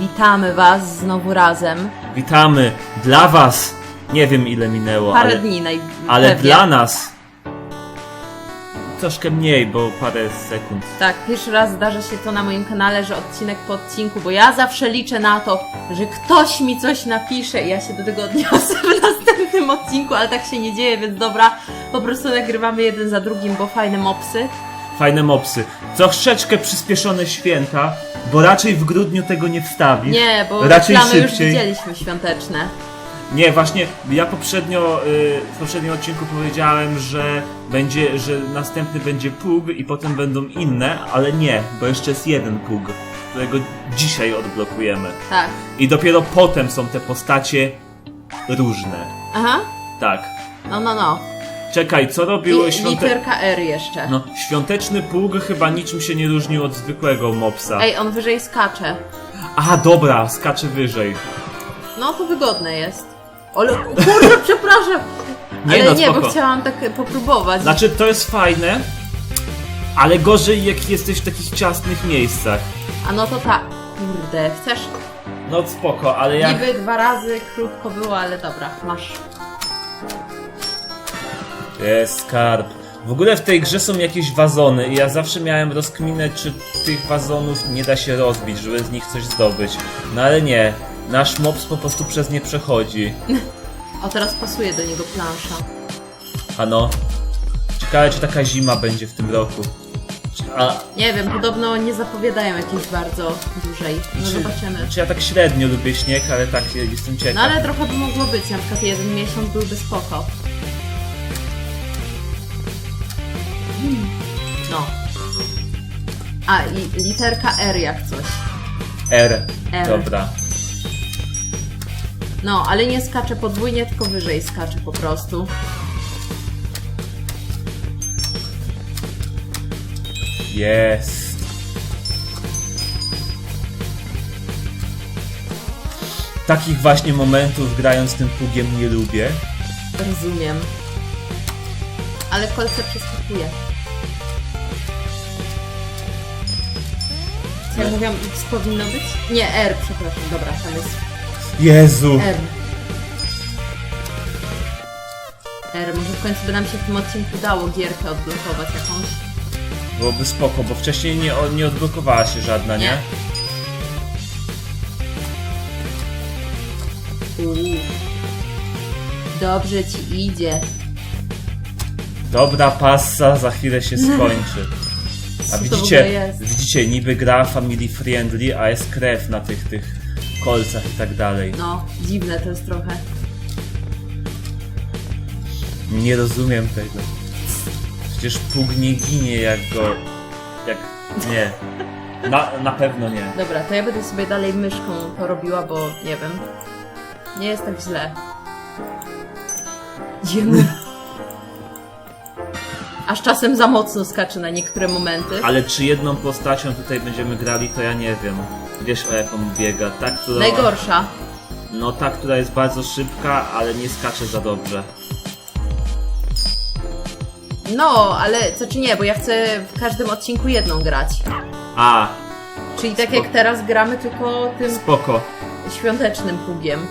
Witamy Was znowu razem. Witamy dla was. Nie wiem ile minęło, Parę ale, dni naj... ale pewnie. dla nas troszkę mniej, bo parę sekund. Tak, pierwszy raz zdarza się to na moim kanale, że odcinek po odcinku, bo ja zawsze liczę na to, że ktoś mi coś napisze i ja się do tego odniosę w następnym odcinku, ale tak się nie dzieje, więc dobra, po prostu nagrywamy jeden za drugim, bo fajne mopsy. Fajne mopsy. Troszeczkę przyspieszone święta, bo raczej w grudniu tego nie wstawisz. Nie, bo Raczej reklamy już szybciej. widzieliśmy świąteczne. Nie, właśnie ja poprzednio y, w poprzednim odcinku powiedziałem, że będzie, że następny będzie pług i potem będą inne, ale nie, bo jeszcze jest jeden pług, którego dzisiaj odblokujemy. Tak. I dopiero potem są te postacie różne. Aha, Tak. no, no, no. Czekaj, co robiły I świąte... literka R jeszcze. No, świąteczny pług chyba niczym się nie różnił od zwykłego mopsa. Ej, on wyżej skacze. Aha, dobra, skacze wyżej. No to wygodne jest. Ale kurde, przepraszam. Nie Ale no, nie, spoko. bo chciałam tak popróbować. Znaczy, to jest fajne, ale gorzej jak jesteś w takich ciasnych miejscach. A no to tak. Kurde, chcesz? No spoko, ale jak... Niby dwa razy krótko było, ale dobra, masz. Jest skarb. W ogóle w tej grze są jakieś wazony i ja zawsze miałem rozkminę, czy tych wazonów nie da się rozbić, żeby z nich coś zdobyć. No ale nie. Nasz mops po prostu przez nie przechodzi. O, teraz pasuje do niego plansza. Ano. Ciekawe, czy taka zima będzie w tym roku. A, Nie wiem, podobno nie zapowiadają jakiejś bardzo dużej. No czy, zobaczymy. czy ja tak średnio lubię śnieg, ale tak jestem ciekaw. No ale trochę by mogło być, na przykład jeden miesiąc byłby spoko. No. A, i literka R jak coś. R. R. Dobra. No, ale nie skacze podwójnie, tylko wyżej skacze po prostu. Jest. Takich właśnie momentów grając tym pługiem nie lubię. Rozumiem. Ale kolce przeskakuje. Ja mówiłam, X powinno być? Nie, R, przepraszam, dobra, tam jest Jezu! R. R, może w końcu by nam się w tym odcinku udało gierkę odblokować jakąś. Byłoby spoko, bo wcześniej nie, o- nie odblokowała się żadna, nie? Nie. Uuu. Dobrze ci idzie. Dobra passa za chwilę się skończy. A widzicie, widzicie, niby gra family friendly, a jest krew na tych, tych kolcach i tak dalej. No, dziwne to jest trochę. Nie rozumiem tego. Przecież pług nie ginie jak go... jak... nie. Na, na pewno nie. Dobra, to ja będę sobie dalej myszką to robiła, bo nie wiem. Nie jest tak źle. Idziemy. Aż czasem za mocno skacze na niektóre momenty. Ale czy jedną postacią tutaj będziemy grali, to ja nie wiem. Wiesz o jaką biega. Ta, która... Najgorsza. No ta, która jest bardzo szybka, ale nie skacze za dobrze. No, ale co czy nie, bo ja chcę w każdym odcinku jedną grać. A, Czyli tak jak teraz gramy tylko tym spoko. świątecznym pługiem.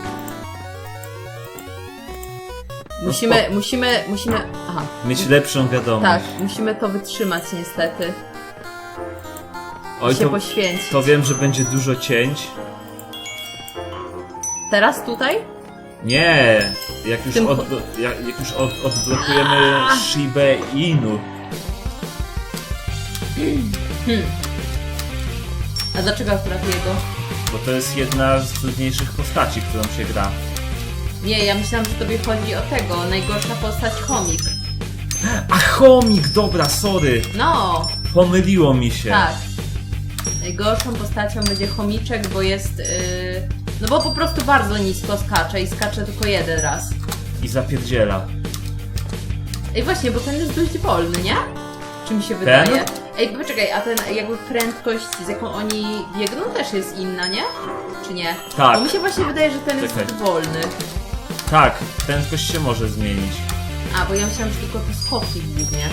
Musimy, musimy, musimy. Aha. Mieć lepszą wiadomość. Tak, musimy to wytrzymać niestety. Oj, się to, poświęcić. to wiem, że będzie dużo cięć. Teraz tutaj? Nie, jak już, Tym od, jak, jak już od, odblokujemy Shibę Inu. A dlaczego akurat jego? Bo to jest jedna z trudniejszych postaci, którą się gra. Nie, ja myślałam, że tobie chodzi o tego. Najgorsza postać chomik. A chomik, dobra, sorry. No, Pomyliło mi się. tak. Najgorszą postacią będzie chomiczek, bo jest. Yy... No bo po prostu bardzo nisko skacze i skacze tylko jeden raz. I zapierdziela. Ej, właśnie, bo ten jest dość wolny, nie? Czy mi się wydaje? Ej, poczekaj, a ten jakby prędkość, z jaką oni biegną, też jest inna, nie? Czy nie? Tak. Bo mi się właśnie wydaje, że ten Czekaj. jest wolny. Tak, prędkość się może zmienić. A, bo ja myślałam, że tylko te skoki głównie.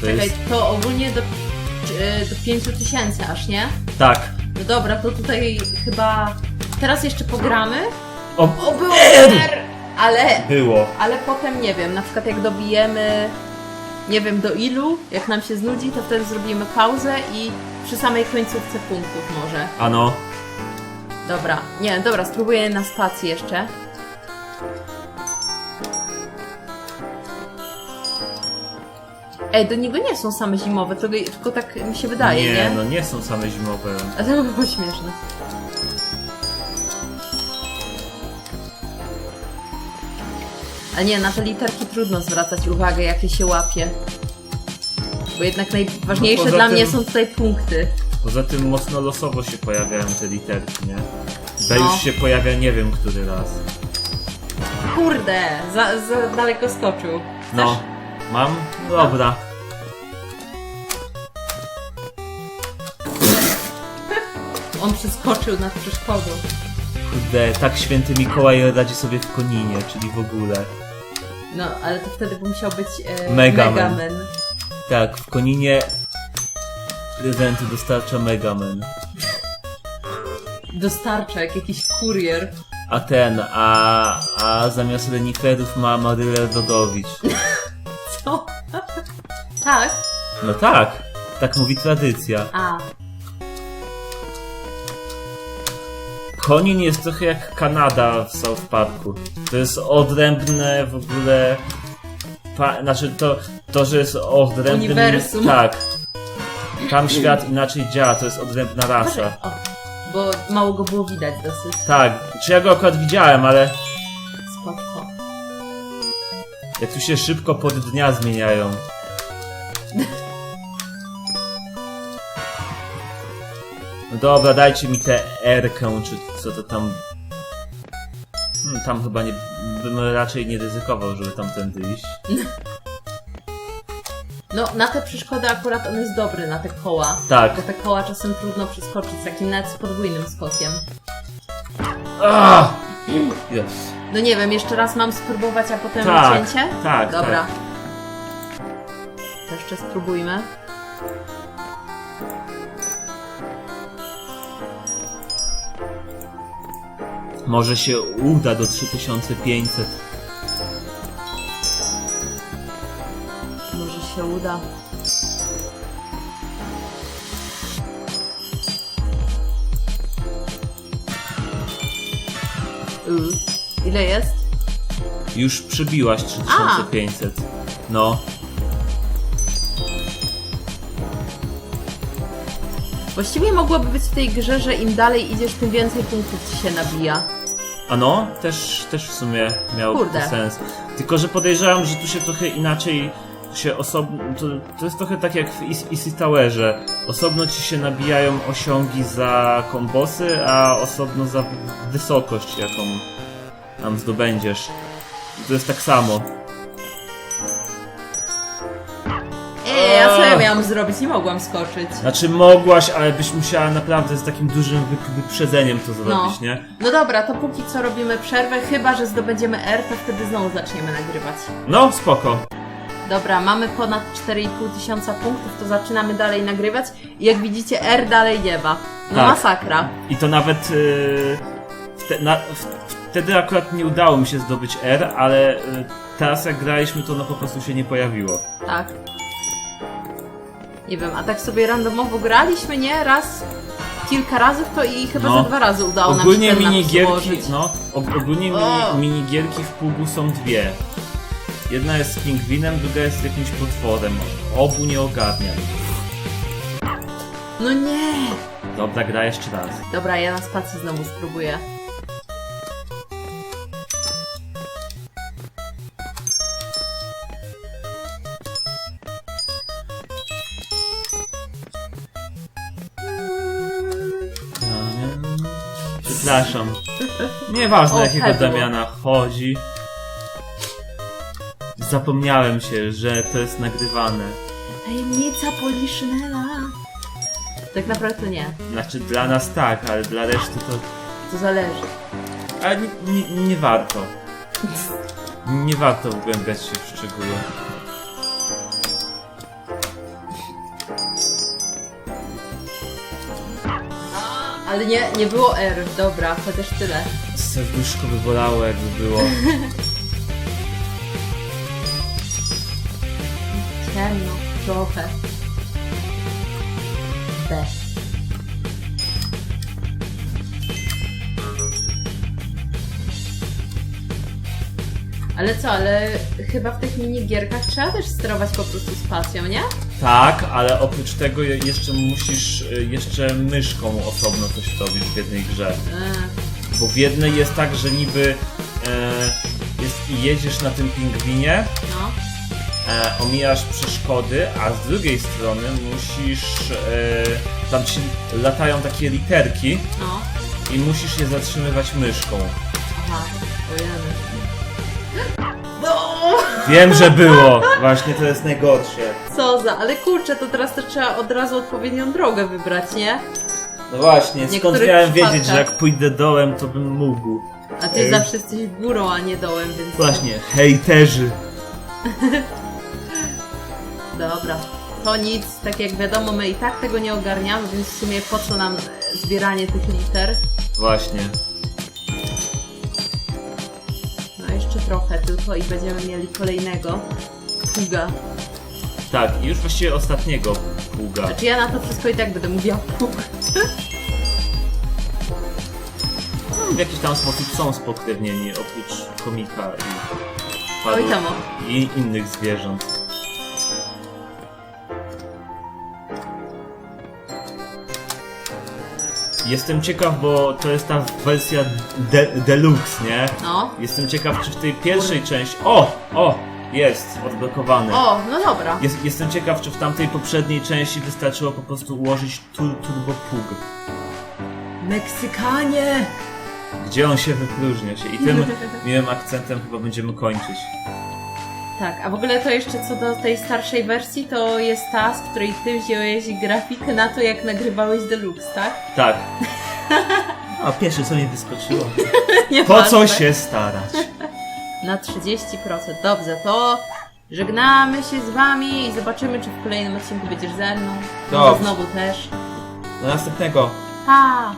To Czekaj, jest to ogólnie do y, do 5000 aż, nie? Tak. No dobra, to tutaj chyba... Teraz jeszcze pogramy. O, O, było super! Ale, było. ale potem nie wiem, na przykład jak dobijemy nie wiem do ilu, jak nam się znudzi, to wtedy zrobimy pauzę i przy samej końcówce punktów może. Ano. Dobra, nie, dobra, spróbuję na spacji jeszcze. Ej, do niego nie są same zimowe, to, tylko tak mi się wydaje, nie? nie, no nie są same zimowe. A to by było śmieszne. A nie, na te literki trudno zwracać uwagę, jakie się łapie. Bo jednak najważniejsze No dla tym- mnie są tutaj punkty. Poza tym mocno losowo się pojawiają te literki, nie? B No. już się pojawia nie wiem który raz. Kurde, za, za daleko skoczył. No. Mam? Dobra. On przeskoczył nad przeszkodą. Kurde, tak święty Mikołaj radzi sobie w Koninie, czyli w ogóle. No, ale to wtedy by musiał być e, Mega Man. Megaman. Tak, w Koninie prezenty dostarcza Megaman. Dostarcza jak jakiś kurier. A ten, a, a zamiast reniferów ma Marylę Rodowicz. Co? tak? No tak, tak mówi tradycja. A, Konin jest trochę jak Kanada w South Parku. To jest odrębne w ogóle. Pa, znaczy to, to, że jest odrębnym. Uniwersum. Tak. Tam świat inaczej działa, to jest odrębna rasa. o, bo mało go było widać dosyć. Tak, czy ja go akurat widziałem, ale Spoko. jak tu się szybko pod dnia zmieniają. No dobra, dajcie mi tę R-kę, czy co to tam. Hmm, tam chyba nie. bym raczej nie ryzykował, żeby tamtędy iść. No, na te przeszkody akurat on jest dobry, na te koła. Tak. Bo te koła czasem trudno przeskoczyć z takim nawet z podwójnym skokiem. Ah! Yes. No nie wiem, jeszcze raz mam spróbować, a potem Tak, cięcie? tak, Dobra. tak. To jeszcze spróbujmy. Może się uda do 3500. uda. Y, Ile jest? Już przebiłaś 3500. No. Właściwie mogłoby być w tej grze, że im dalej idziesz, tym więcej punktów ci się nabija. A no, też, też w sumie miałoby Kurde. to sens. Tylko, że podejrzewam, że tu się trochę inaczej się osobno... To, to jest trochę tak jak w Easy- Towerze. Osobno ci się nabijają osiągi za kombosy, a osobno za wysokość, jaką tam zdobędziesz. To jest tak samo. Eee, a co ja miałam zrobić? Nie mogłam skoczyć. Znaczy mogłaś, ale byś musiała naprawdę z takim dużym wy- wyprzedzeniem to zrobić, nie? No dobra, to póki co robimy przerwę, chyba że zdobędziemy R, to wtedy znowu zaczniemy nagrywać. No, spoko. Dobra, mamy ponad 4,5 tysiąca punktów, to zaczynamy dalej nagrywać i jak widzicie R dalej nie ma. No Tak. masakra. I to nawet yy, wte, na, w, wtedy akurat nie udało mi się zdobyć R, ale yy, teraz jak graliśmy, to ono po prostu się nie pojawiło. Tak. Nie wiem, a tak sobie randomowo graliśmy, nie? Raz, kilka razy w to i chyba No. za dwa razy udało nam ogólnie się ten napis minigierki, no, og, ogólnie O! mini, minigierki w pługu są dwie. Jedna jest z pingwinem, druga jest jakimś potworem. Obu nie ogarniam. No nie! Dobra, gra jeszcze raz. Dobra, ja na spacji znowu spróbuję. Przepraszam. Nieważne O, jakiego. Damiana chodzi. Zapomniałem się, że to jest nagrywane. Tajemnica Poliszynela. Tak naprawdę to nie. Znaczy dla nas tak, ale dla reszty to... To zależy. Ale nie, nie, nie warto. Nie warto wgłębiać się w szczegóły. Ale nie, nie było R, dobra, chociaż tyle. Serduszko by bolało, jakby było. Ciemno, trochę. B. Ale co, ale chyba w tych minigierkach trzeba też sterować po prostu spacją, nie? Tak, ale oprócz tego je- jeszcze musisz y, jeszcze myszką osobno coś robić w jednej grze. Eee, Bo w jednej jest tak, że niby e, jest, jedziesz na tym pingwinie. E, omijasz przeszkody, a z drugiej strony musisz. E, tam ci latają takie literki No. i musisz je zatrzymywać myszką. Aha. No! Wiem, że było! Właśnie to jest najgorsze. Co za, ale kurczę, to teraz to trzeba od razu odpowiednią drogę wybrać, nie? No właśnie, skąd niektórych miałem wiedzieć, że przypadkach- jak pójdę dołem, to bym mógł. A ty Ej. zawsze jesteś górą, a nie dołem, więc... Właśnie, hejterzy. Dobra. To nic, tak jak wiadomo, my i tak tego nie ogarniamy, więc w sumie po co nam zbieranie tych liter? Właśnie. No jeszcze trochę tylko i będziemy mieli kolejnego puga. Tak, i już właściwie ostatniego pługa. Znaczy ja na to wszystko i tak będę mówiła pug. No, w jakiś tam sposób są spokrewnieni oprócz komika i, Oj paru, tam o. i innych zwierząt. Jestem ciekaw, bo to jest ta wersja de deluxe, nie? No. Jestem ciekaw, czy w tej pierwszej części... O! O! Jest! Odblokowany. O, no dobra. Jest, jestem ciekaw, czy w tamtej poprzedniej części wystarczyło po prostu ułożyć tur turbo pug. Meksykanie! Gdzie on się wypróżnia się. I tym miłym akcentem chyba będziemy kończyć. Tak, a w ogóle to jeszcze co do tej starszej wersji, to jest ta, z której ty wziąłeś grafikę na to, jak nagrywałeś Deluxe, tak? Tak. A pierwsze co mi wyskoczyło. Nie Po co się starać? Na 30%. Dobrze, to żegnamy się z wami i zobaczymy, czy w kolejnym odcinku będziesz ze mną. Może Dobrze. znowu też. Do następnego. Pa!